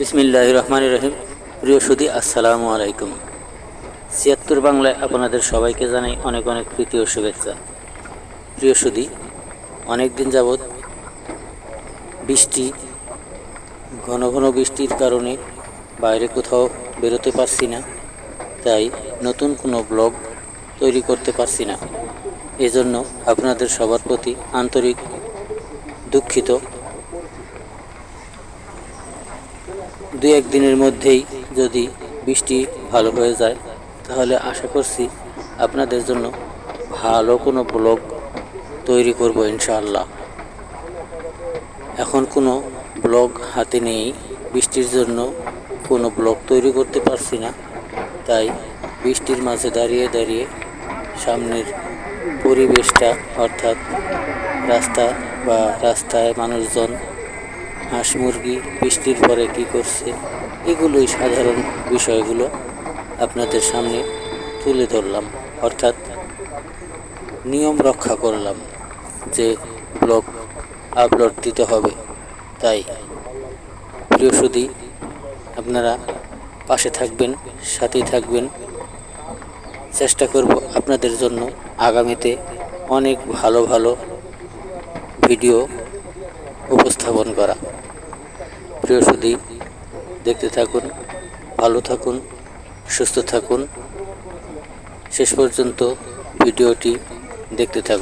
বিসমিল্লাহ রহমান রহিম প্রিয় সুদী আসসালামু আলাইকুম। ছিয়াত্তর বাংলায় আপনাদের সবাইকে জানাই অনেক অনেক প্রীতি ও শুভেচ্ছা। প্রিয় সুদী অনেক দিন যাবৎ বৃষ্টি, ঘন ঘন বৃষ্টির কারণে বাইরে কোথাও বেরোতে পারছি না, তাই নতুন কোনো ব্লগ তৈরি করতে পারছি না। এজন্য আপনাদের সবার প্রতি আন্তরিক দুঃখিত দু একদিনের মধ্যেই যদি বৃষ্টি ভালো হয়ে যায়, তাহলে আশা করছি আপনাদের জন্য ভালো কোনো ব্লগ তৈরি করব ইনশাআল্লাহ। এখন কোনো ব্লগ হাতে নেই, বৃষ্টির জন্য কোনো ব্লগ তৈরি করতে পারছি না। তাই বৃষ্টির মাঝে দাঁড়িয়ে দাঁড়িয়ে সামনের পরিবেশটা অর্থাৎ রাস্তা বা রাস্তায় মানুষজন হাঁস মুরগি, বৃষ্টির পরে কি করছে, এগুলোই সাধারণ বিষয়গুলো আপনাদের সামনে তুলে ধরলাম। অর্থাৎ নিয়ম রক্ষা করলাম যে ব্লগ আপলোড দিতে হবে। তাই প্রিয় সুদী আপনারা পাশে থাকবেন, সাথেই থাকবেন। চেষ্টা করব আপনাদের জন্য আগামীতে অনেক ভালো ভালো ভিডিও উপস্থাপন করা। প্রিয় সুদী দেখতে থাকুন, ভালো থাকুন, সুস্থ থাকুন। শেষ পর্যন্ত ভিডিওটি দেখতে থাকুন।